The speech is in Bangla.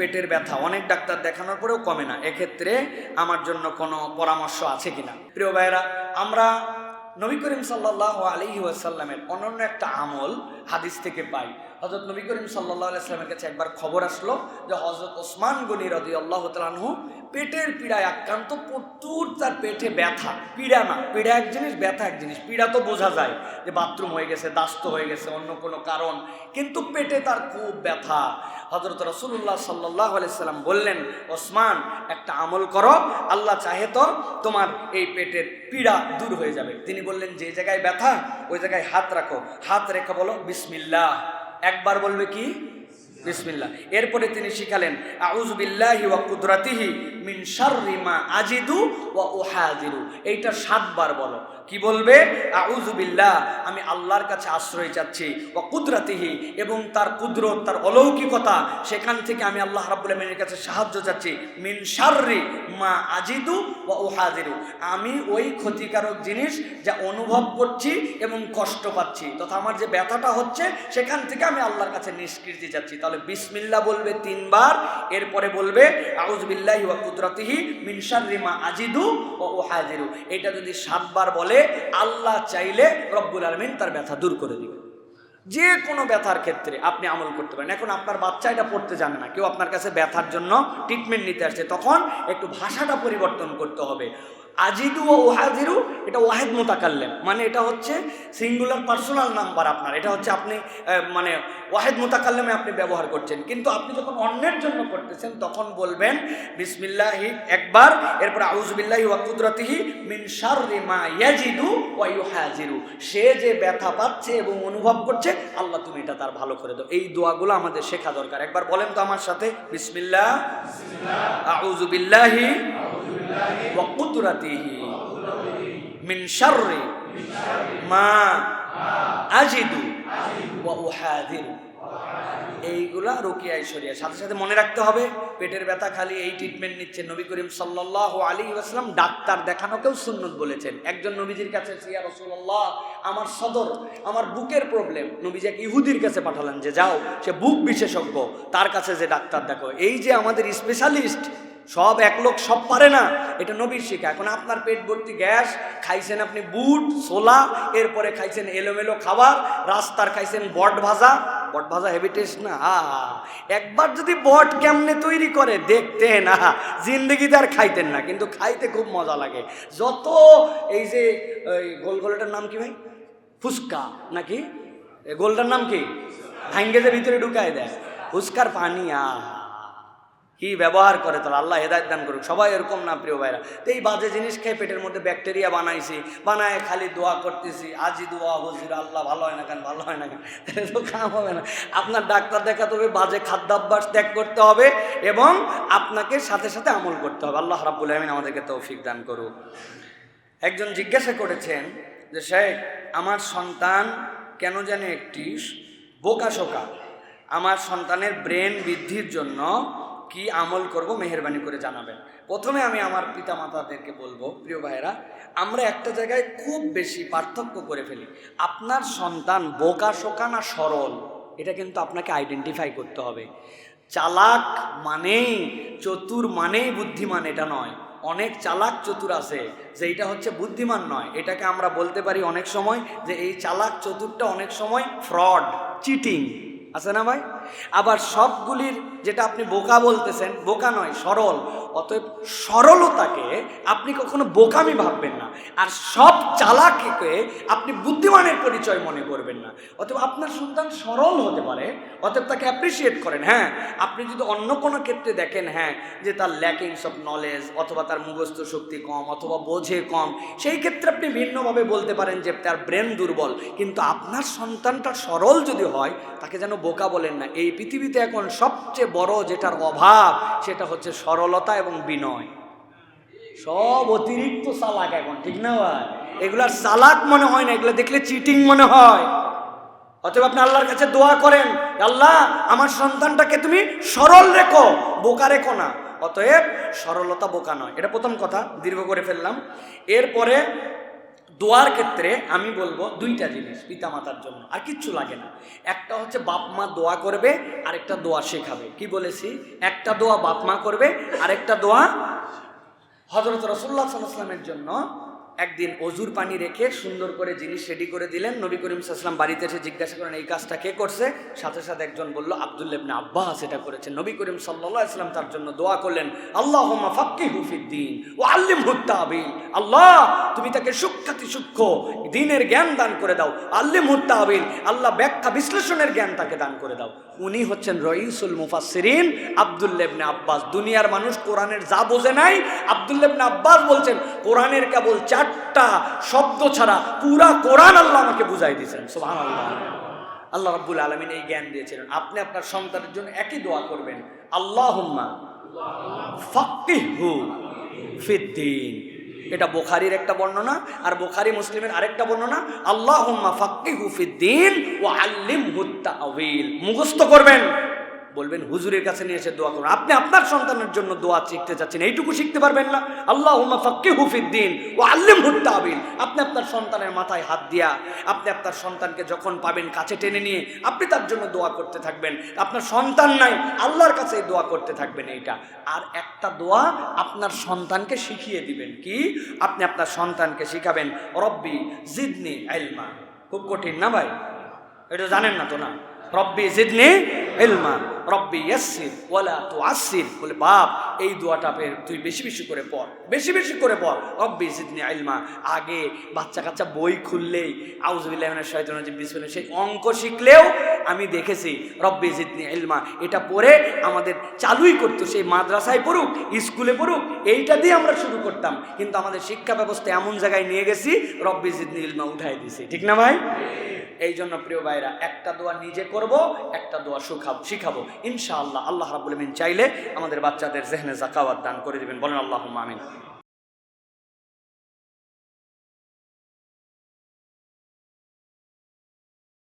পেটের ব্যথা, অনেক ডাক্তার দেখানোর পরেও কমে না। এক্ষেত্রে আমার জন্য কোনো পরামর্শ আছে কিনা? প্রিয় ভাইরা আমরা নবী করিম সাল্লাহ আলি ওয়াসাল্লামের অনন্য একটা আমল হাদিস থেকে পাই। হজরত নবী করিম সাল্লাহ আলাইস্লামের কাছে একবার খবর আসলো যে হজরত ওসমান গনি রদি আল্লাহ তালানহু পেটের পীড়ায় আক্রান্ত, প্রচুর তার পেটে ব্যথা, পীড়া না, পীড়া এক জিনিস, ব্যথা এক জিনিস। পীড়া তো বোঝা যায় যে বাথরুম হয়ে গেছে, দাস্ত হয়ে গেছে, অন্য কোনো কারণ। কিন্তু পেটে তার খুব ব্যথা। হজরত রসুল্লাহ সাল্লাহ আলাইসাল্লাম বললেন, ওসমান, একটা আমল করো, আল্লাহ চাহে তো তোমার এই পেটের পীড়া দূর হয়ে যাবে। তিনি বললেন, যে জায়গায় ব্যথা, ওই জায়গায় হাত রাখো। হাত রেখে বলো, বিসমিল্লাহ। একবার বলবে কি? বিসমিল্লাহ। এরপরে তিনি শিখালেন আউজ বিল্লাহি ওয়া কুদরাতিহি মিন শাররি মা আজিদু ওয়া উহাজিরু। এইটা সাতবার বলো। কি বলবে? আউজ বিল্লাহ, আমি আল্লাহর কাছে আশ্রয় চাচ্ছি, ওয়া কুদরাতিহি এবং তার কুদরত, তার অলৌকিকতা, সেখান থেকে আমি আল্লাহ রাব্বুল আলামিনের কাছে সাহায্য চাচ্ছি, মিন শাররি মা আজিদু উহাজিরু আমি ওই ক্ষতিকারক জিনিস যা অনুভব করছি এবং কষ্ট পাচ্ছি। তথা আমার যে ব্যথাটা হচ্ছে, সেখান থেকে আমি আল্লাহর কাছে নিষ্কৃতি চাচ্ছি। তাহলে বিসমিল্লাহ বলবে তিনবার, এরপরে বলবে আউজবিল্লাহি ওয়া কুদরতিহি মিন শাররি মা আজিদু ওয়া উহাজিরু এটা যদি সাতবার বলে, আল্লাহ চাইলে রব্বুল আলামিন তার ব্যথা দূর করে দিবে। যে কোনো ব্যথার ক্ষেত্রে আপনি আমল করতে পারেন। এখন আপনার বাচ্চা এটা পড়তে জানে না। কেউ আপনার কাছে ব্যথার জন্য ট্রিটমেন্ট নিতে আসছে, তখন একটু ভাষাটা পরিবর্তন করতে হবে। আজিদু ও ওহাজিরু এটা ওয়াহেদ মোতাকাল্লেম। মানে এটা হচ্ছে সিঙ্গুলার পার্সোনাল নাম্বার আপনার। এটা হচ্ছে আপনি মানে ওয়াহেদ মোতাকাল্লেমে আপনি ব্যবহার করছেন। কিন্তু আপনি যখন অন্যের জন্য করতেছেন, তখন বলবেন, বিসমিল্লাহি একবার, এরপর আউজবিল্লাহি ওয়া কুদরতিহি মিন শাররি মা ইয়াজিদু ওয়া ইউহাজিরু। সে যে ব্যথা পাচ্ছে এবং অনুভব করছে, আল্লাহ তুমি এটা তার ভালো করে দাও। এই দোয়াগুলো আমাদের শেখা দরকার। একবার বলেন তো আমার সাথে, বিসমিল্লাহ আউজুবিল্লাহি মিন শাররি মা আজিদু ওয়া উহাদিরু। এইগুলা রুকিয়া ঐশ্বরিয়া। সাথে সাথে মনে রাখতে হবে, পেটের ব্যথা খালি এই ট্রিটমেন্ট নিচ্ছে নবী করিম সাল্লাহ আলী আসলাম ডাক্তার দেখানোকেও সুন্নত বলেছেন। একজন নবীজির কাছে আমার সদর, আমার বুকের প্রবলেম নবীজি এক ইহুদির কাছে পাঠালেন যে, যাও, সে বুক বিশেষজ্ঞ, তার কাছে যে ডাক্তার দেখো এই যে আমাদের স্পেশালিস্ট সব এক লোক সব পারে না। এটা নবীর শিখা এখন আপনার পেট ভর্তি গ্যাস, খাইছেন আপনি বুট, ছোলা, এরপরে খাইছেন এলোমেলো খাবার, রাস্তার খাইছেন বট ভাজা। বট ভাজা হেভি টেস্ট না? হা একবার যদি বট কেমনে তৈরি করে, দেখতেন না জিন্দগিতে আর খাইতেন না। কিন্তু খাইতে খুব মজা লাগে। যত এই যে ওই গোল গোলটার নাম কি ভাই? ফুচকা নাকি? গোলটার নাম কি? ভাঙ্গে ভিতরে ঢুকায় দেয়। ফুচকার পানি, আহা কি ব্যবহার করে তাহলে? আল্লাহ হেদায়ত দান করুক। সবাই এরকম না, প্রিয় ভাইরা? তো এই বাজে জিনিস খেয়ে পেটের মধ্যে ব্যাকটেরিয়া বানাইছি, বানায় খালি দোয়া করতেছি। আজি দোয়া হুজুর, আল্লাহ ভালো হয় না কেন? ভালো হয় না কেন? তো কাম হবে না। আপনার ডাক্তার দেখাতে হবে, বাজে খাদ্যাভ্যাস ত্যাগ করতে হবে এবং আপনাকে সাথে সাথে আমল করতে হবে। আল্লাহ রাব্বুল আমিন আমাদেরকে তৌফিক দান করুক। একজন জিজ্ঞাসা করেছেন যে, শেখ, আমার সন্তান কেন জানে একটি বোকা শোকা? আমার সন্তানের ব্রেন বৃদ্ধির জন্য কি আমল করব মেহরবানি করে জানাবেন। প্রথমে আমি আমার পিতা মাতাদেরকে বলব, প্রিয় ভাইয়েরা, আমরা একটা জায়গায় খুব বেশি পার্থক্য করে ফেলি। আপনার সন্তান বোকা, শোকা না সরল? এটা কিন্তু আপনাকে আইডেন্টিফাই করতে হবে। চালাক মানেই, চতুর মানেই বুদ্ধিমান এটা নয়। অনেক চালাক চতুর আছে, যে এটা হচ্ছে বুদ্ধিমান নয়। এটাকে আমরা বলতে পারি অনেক সময় যে এই চালাক চতুরটা অনেক সময় ফ্রড চিটিং আছে না ভাই? আবার সবগুলির যেটা আপনি বোকা বলতেছেন, বোকা নয়, সরল। অতএব সরলতাকে আপনি কখনো বোকামি ভাববেন না। আর সব চালাককে আপনি বুদ্ধিমানের পরিচয় মনে করবেন না। অতএব আপনার সন্তান সরল হতে পারে, অতএব তাকে অ্যাপ্রিসিয়েট করেন। হ্যাঁ আপনি যদি অন্য কোনো ক্ষেত্রে দেখেন হ্যাঁ যে তার ল্যাকিংস অফ নলেজ অথবা তার মুখস্থ শক্তি কম অথবা বোঝে কম, সেই ক্ষেত্রে আপনি ভিন্নভাবে বলতে পারেন যে তার ব্রেন দুর্বল। কিন্তু আপনার সন্তানটা সরল যদি হয়, তাকে যেন বোকা বলেন না। এই পৃথিবীতে এখন সবচেয়ে বড় যেটার অভাব, সেটা হচ্ছে সরলতা এবং বিনয়। সব অতিরিক্ত চালাক এখন, ঠিক না ভাই? এগুলার চালাক মনে হয় না, এগুলো দেখলে চিটিং মনে হয়। অতএব আপনি আল্লাহর কাছে দোয়া করেন, আল্লাহ, আমার সন্তানটাকে তুমি সরল রেখো, বোকা রেখো না। অতএব সরলতা বোকা নয়। এটা প্রথম কথা, দীর্ঘ করে ফেললাম। এরপরে দোয়ার ক্ষেত্রে আমি বলব দুইটা জিনিস পিতা মাতার জন্য, আর কিচ্ছু লাগে না। একটা হচ্ছে বাপ মা দোয়া করবে, আরেকটা দোয়া শেখাবে। কি বলেছি? একটা দোয়া বাপ মা করবে, আরেকটা দোয়া হজরত রসুল্লাহ সাল্লামের জন্য একদিন অজুর পানি রেখে সুন্দর করে জিনিস রেডি করে দিলেন, নবী করিম সাল্লাম বাড়িতে এসে জিজ্ঞাসা করেন এই কাজটা কে করছে? সাথে সাথে একজন বলল আবদুল্লেবনে আব্বাস এটা করেছেন নবী করিম সাল্লাহ ইসলাম তার জন্য দোয়া করলেন আল্লাহ ফাক্কি হুফিদ্দিন ও আল্লিম হুত্তাবিল আল্লাহ, তুমি তাকে সুখ্যাতি সূক্ষ্ম দিনের জ্ঞান দান করে দাও। আল্লিম হুত্তাবিল আল্লাহ ব্যাখ্যা বিশ্লেষণের জ্ঞান তাকে দান করে দাও। উনি হচ্ছেন রইসুল মুফাসসিরিন আবদুল্লেবনে আব্বাস। দুনিয়ার মানুষ কোরআনের যা বোঝে নাই আবদুল্লেবনে আব্বাস বলছেন, কোরআনের কেবল চারটা শব্দ ছাড়া পুরা কোরআন আল্লাহ আমাকে বুঝাই দিয়েছেন। সুবহানাল্লাহ। আল্লাহ আল্লাহ রাব্বুল আলামিন এই জ্ঞান দিয়েছিলেন। আপনি আপনার সন্তানের জন্য একই দোয়া করবেন, আল্লাহুম্মা ফাক্কিহু ফিদ্দিন এটা বোখারির একটা বর্ণনা আর বোখারি মুসলিমের আরেকটা বর্ণনা আল্লাহ ফাক্কিহু হুফিদ্দিন ওয়া হুত্তা তাআওয়িল মুখস্থ করবেন। বলবেন, হুজুরের কাছে নিয়ে এসে দোয়া করুন। আপনি আপনার সন্তানের জন্য দোয়া শিখতে চাচ্ছেন এইটুকু শিখতে পারবেন না। আল্লাহ ফাক্কি হুফিদ্দিন ও আল্লিম হুত্তাবিল আপনি আপনার সন্তানের মাথায় হাত দিয়া, আপনি আপনার সন্তানকে যখন পাবেন কাছে টেনে নিয়ে, আপনি তার জন্য দোয়া করতে থাকবেন। আপনার সন্তান নাই, আল্লাহর কাছে দোয়া করতে থাকবেন এইটা। আর একটা দোয়া আপনার সন্তানকে শিখিয়ে দিবেন। কি? আপনি আপনার সন্তানকে শিখাবেন, রব্বি জিদনি আইলমা খুব কঠিন না ভাই? এটা জানেন না তো না? রব্বি জিদনি ইলমা, রব্বি ইয়াসসির ওয়ালা তুআসসির। বলে, বাপ, এই দোয়াটা তুই বেশি বেশি করে পড়, বেশি বেশি করে পড়। রব্বি জিদনি ইলমা। আগে বাচ্চা কাচ্চা বই খুললেই শাইতানির রাজিম, বিসমিল্লাহ, সেই অঙ্ক শিখলেও আমি দেখেছি, রব্বি জিদনি ইলমা, এটা পড়ে আমাদের চালুই করতো, সেই মাদ্রাসায় পড়ুক, স্কুলে পড়ুক, এইটা দিয়ে আমরা শুরু করতাম। কিন্তু আমাদের শিক্ষা ব্যবস্থা এমন জায়গায় নিয়ে গেছি, রব্বি জিদনি ইলমা উঠাই দিছি। ঠিক না ভাই? এই জন্য প্রিয় ভাইরা, একটা দোয়া নিজে করব, একটা দোয়া শুখাব শিখাবো। ইনশাআল্লাহ, আল্লাহ রাবুল চাইলে আমাদের বাচ্চাদের জেহনে জাকাওয়াত দান করে দেবেন। বলেন আল্লাহ আমিন।